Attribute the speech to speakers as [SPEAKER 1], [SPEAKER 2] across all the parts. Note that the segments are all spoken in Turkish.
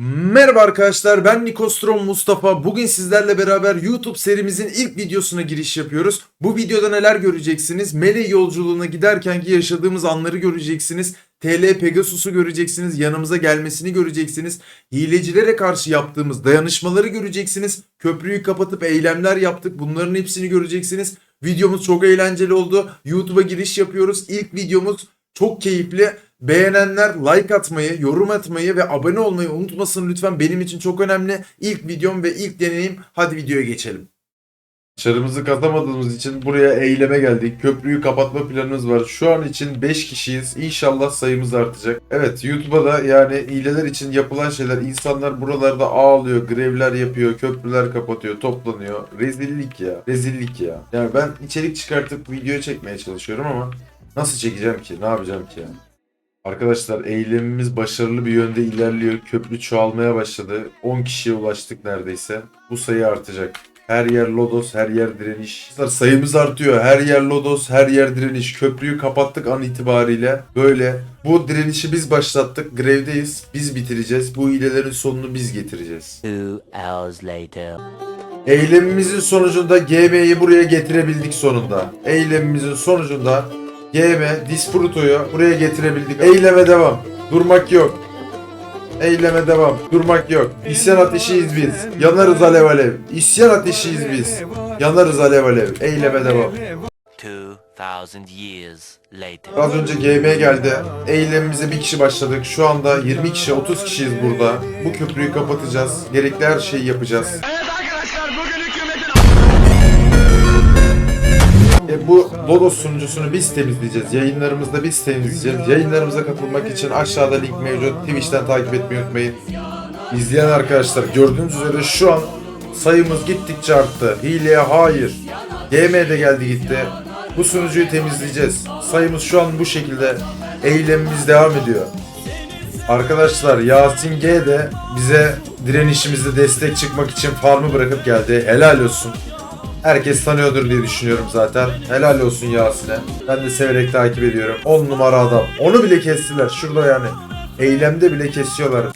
[SPEAKER 1] Merhaba arkadaşlar ben Nikostrom Mustafa. Bugün sizlerle beraber YouTube serimizin ilk videosuna giriş yapıyoruz. Bu videoda neler göreceksiniz? Mele yolculuğuna giderkenki yaşadığımız anları göreceksiniz. TL Pegasus'u göreceksiniz. Yanımıza gelmesini göreceksiniz. Hilecilere karşı yaptığımız dayanışmaları göreceksiniz. Köprüyü kapatıp eylemler yaptık. Bunların hepsini göreceksiniz. Videomuz çok eğlenceli oldu. YouTube'a giriş yapıyoruz. İlk videomuz çok keyifli. Beğenenler like atmayı, yorum atmayı ve abone olmayı unutmasın lütfen. Benim için çok önemli. İlk videom ve ilk deneyim. Hadi videoya geçelim. Çarımızı katamadığımız için buraya eyleme geldik. Köprüyü kapatma planımız var. Şu an için 5 kişiyiz. İnşallah sayımız artacak. Evet YouTube'a da yani hileler için yapılan şeyler. insanlar buralarda ağlıyor, grevler yapıyor, köprüler kapatıyor, toplanıyor. Rezillik ya. Rezillik ya. Yani ben içerik çıkartıp video çekmeye çalışıyorum ama nasıl çekeceğim ki? Ne yapacağım ki yani? Arkadaşlar eylemimiz başarılı bir yönde ilerliyor. Köprü çoğalmaya başladı. 10 kişiye ulaştık neredeyse. Bu sayı artacak. Her yer lodos, her yer direniş. Arkadaşlar Sayımız artıyor. Her yer lodos, her yer direniş. Köprüyü kapattık an itibariyle. Böyle. Bu direnişi biz başlattık. Grevdeyiz. Biz bitireceğiz. Bu hilelerin sonunu biz getireceğiz.
[SPEAKER 2] Two hours later.
[SPEAKER 1] Eylemimizin sonucunda GM'yi buraya getirebildik sonunda. Eylemimizin sonucunda GM Dispruto'yu buraya getirebildik. Eyleme devam. Durmak yok. Eyleme devam. Durmak yok. İsyan ateşiyiz biz. Yanarız alev alev. İsyan ateşiyiz biz. Yanarız alev alev. Eyleme devam.
[SPEAKER 2] Years later.
[SPEAKER 1] Az önce GM geldi. Eylemimize bir kişi başladık. Şu anda 20 kişi, 30 kişiyiz burada. Bu köprüyü kapatacağız. Gerekli her şeyi yapacağız. E bu Lodos sunucusunu biz temizleyeceğiz. Yayınlarımızda biz temizleyeceğiz. Yayınlarımıza katılmak için aşağıda link mevcut. Twitch'ten takip etmeyi unutmayın. İzleyen arkadaşlar gördüğünüz üzere şu an sayımız gittikçe arttı. Hileye hayır. GM de geldi gitti. Bu sunucuyu temizleyeceğiz. Sayımız şu an bu şekilde. Eylemimiz devam ediyor. Arkadaşlar Yasin G de bize direnişimizde destek çıkmak için farmı bırakıp geldi. Helal olsun. Herkes tanıyordur diye düşünüyorum zaten. Helal olsun Yasin'e. Ben de severek takip ediyorum. 10 numara adam. Onu bile kestiler. Şurada yani. Eylemde bile kesiyorlar.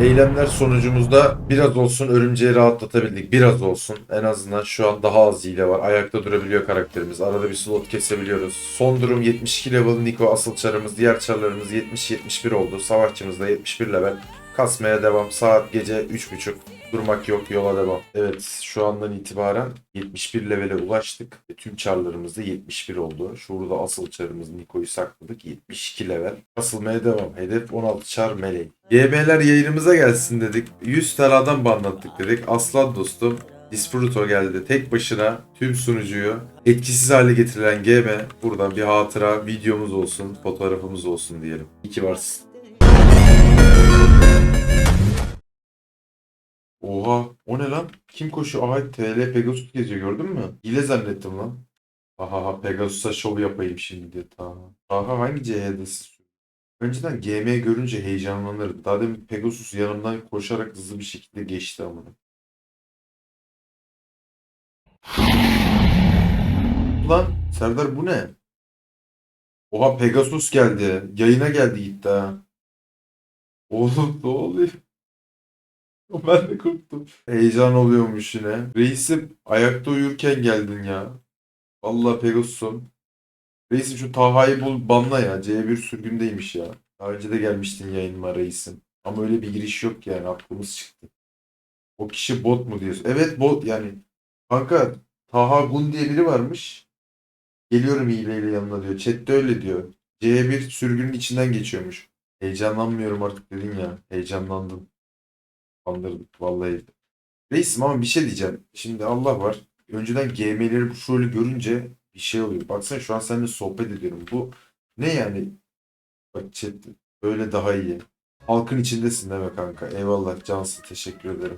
[SPEAKER 1] Eylemler sonucumuzda biraz olsun örümceği rahatlatabildik. Biraz olsun. En azından şu an daha az hile var. Ayakta durabiliyor karakterimiz. Arada bir slot kesebiliyoruz. Son durum 72 level Niko asıl çarımız. Diğer çarlarımız 70-71 oldu. Savaşçımız da 71 level. Kasmaya devam. Saat gece 3.30. Durmak yok yola devam. Evet şu andan itibaren 71 levele ulaştık. Ve tüm çarlarımız da 71 oldu. Şurada asıl çarımız Niko'yu sakladık. 72 level. Kasılmaya devam. Hedef 16 çar meleği. YB'ler yayınımıza gelsin dedik. 100 tane adam banlattık dedik. Aslan dostum Dispruto geldi. Tek başına tüm sunucuyu etkisiz hale getirilen GB. Buradan bir hatıra videomuz olsun, fotoğrafımız olsun diyelim. İyi ki varsın. Oha o ne lan? Kim koşuyor? Aha TL Pegasus geziyor gördün mü? Hile zannettim lan. Aha Pegasus'a şov yapayım şimdi diye. Tamam. Aha hangi CH'desin? Önceden GM görünce heyecanlanırdım. Daha demin Pegasus yanımdan koşarak hızlı bir şekilde geçti ama. Lan Serdar bu ne? Oha Pegasus geldi. Yayına geldi gitti ha. Oğlum ne oluyor? Ben de korktum. Heyecan oluyormuş yine. Reisim ayakta uyurken geldin ya. Vallahi Pegasus'um. Reisim şu Taha'yı bul banla ya. C1 sürgündeymiş ya. Daha önce de gelmiştin yayınıma reisim. Ama öyle bir giriş yok yani aklımız çıktı. O kişi bot mu diyorsun? Evet bot yani. Kanka Taha Gun diye biri varmış. Geliyorum hileyle yanına diyor. Chat'te öyle diyor. C1 sürgünün içinden geçiyormuş. Heyecanlanmıyorum artık dedin ya. Heyecanlandım. Kandırdık vallahi. Reisim ama bir şey diyeceğim. Şimdi Allah var. Önceden GM'leri şöyle görünce bir şey oluyor. Baksana şu an seninle sohbet ediyorum. Bu ne yani? Bak chat böyle daha iyi. Halkın içindesin deme kanka. Eyvallah Cansın teşekkür ederim.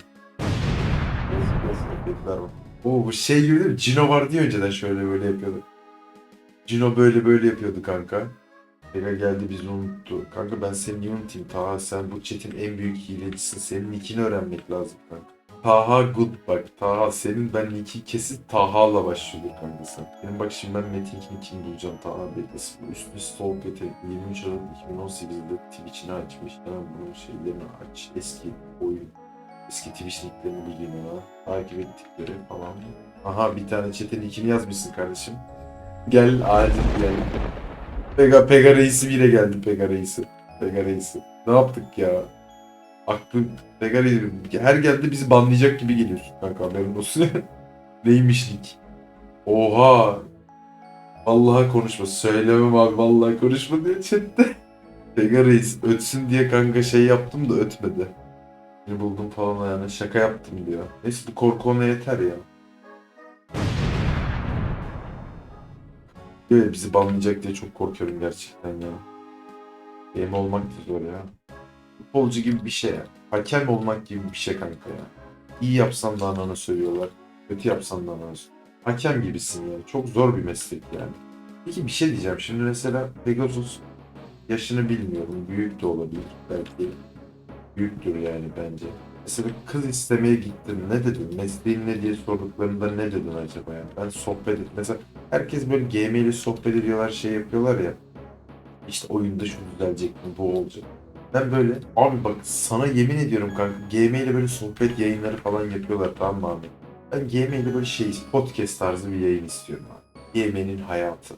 [SPEAKER 1] Efektler var. Oo bu şey gibi değil mi? Cino vardı ya önceden şöyle böyle yapıyordu. Cino böyle böyle yapıyordu kanka. Tekrar geldi bizi unuttu. Kanka ben seni niye unutayım? Ta sen bu chat'in en büyük hilecisin. Senin nickini öğrenmek lazım kanka. Taha Good bak. Taha senin ben iki kesin Taha'la başlıyordur kanka sen. Benim bak şimdi ben Metin kim bulacağım Taha beklesin. Bu üstü stalk yetenekli 23 Aralık 2018'de Twitch'ini açmış. Hemen bunun şeylerini aç. Eski oyun. Eski Twitch linklerini bileyim ona. Takip ettikleri falan. Aha bir tane chat'in ikini yazmışsın kardeşim. Gel acil gel. Pega, Pega reisi bile geldi Pega reisi. Pega reisi. Ne yaptık ya? Aklım Pega reisi. Her geldi bizi banlayacak gibi geliyor kanka haberin olsun. Neymişlik? Oha. Vallahi konuşma. Söylemem abi. Vallahi konuşma diye chatte. Pega reis ötsün diye kanka şey yaptım da ötmedi. Beni buldum falan yani şaka yaptım diyor. Neyse korku ona yeter ya. Böyle bizi banlayacak diye çok korkuyorum gerçekten ya. Game olmak da zor ya. Futbolcu gibi bir şey ya. Hakem olmak gibi bir şey kanka ya. İyi yapsan da ananı söylüyorlar. Kötü yapsan da ananı söylüyorlar. Hakem gibisin yani. Çok zor bir meslek yani. Peki bir şey diyeceğim. Şimdi mesela Pegasus yaşını bilmiyorum. Büyük de olabilir belki. Büyüktür yani bence. Mesela kız istemeye gittin ne dedin? Mesleğin ne diye sorduklarında ne dedin acaba ya? Ben sohbet et. Mesela herkes böyle GM ile sohbet ediyorlar şey yapıyorlar ya. İşte oyunda şu düzelecek mi bu olacak. Ben böyle abi bak sana yemin ediyorum kanka GM ile böyle sohbet yayınları falan yapıyorlar tamam mı abi? Ben GM ile böyle şey podcast tarzı bir yayın istiyorum abi. GM'nin hayatı.